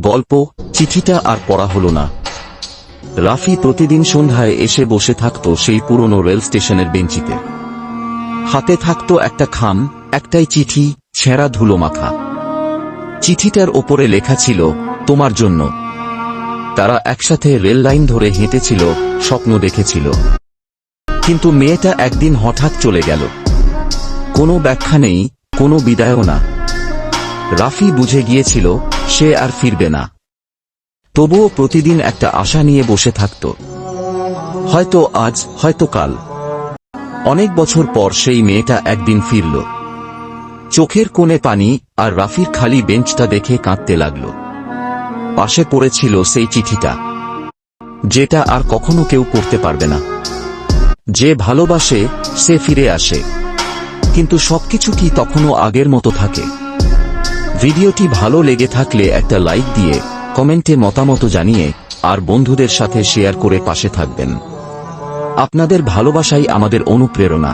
গল্প, চিঠিটা আর পড়া হলো না। রাফি প্রতিদিন সন্ধ্যায় এসে বসে থাকত সেই পুরনো রেল স্টেশনের বেঞ্চিতে। হাতে থাকত একটা খাম, একটাই চিঠি, ছেঁড়া ধুলো মাখা। চিঠিটার ওপরে লেখা ছিল, তোমার জন্য। তারা একসাথে রেল লাইন ধরে হেঁটেছিল, স্বপ্ন দেখেছিল। কিন্তু মেয়েটা একদিন হঠাৎ চলে গেল। কোনো ব্যাখ্যা নেই, কোনো বিদায়ও না। রাফি বুঝে গিয়েছিল সে আর ফিরবে না। তবুও প্রতিদিন একটা আশা নিয়ে বসে থাকত। হয়তো আজ, হয়তো কাল। অনেক বছর পর সেই মেয়েটা একদিন ফিরল। চোখের কোণে পানি আর রাফির খালি বেঞ্চটা দেখে কাঁদতে লাগল। পাশে পড়েছিল সেই চিঠিটা। যেটা আর কখনো কেউ পড়তে পারবে না। যে ভালোবাসে, সে ফিরে আসে। কিন্তু সবকিছু কি তখনও আগের মতো থাকে? ভিডিওটি ভালো লেগে থাকলে একটা লাইক দিয়ে কমেন্টে মতামত জানিয়ে আর বন্ধুদের সাথে শেয়ার করে পাশে থাকবেন। আপনাদের ভালোবাসাই আমাদের অনুপ্রেরণা।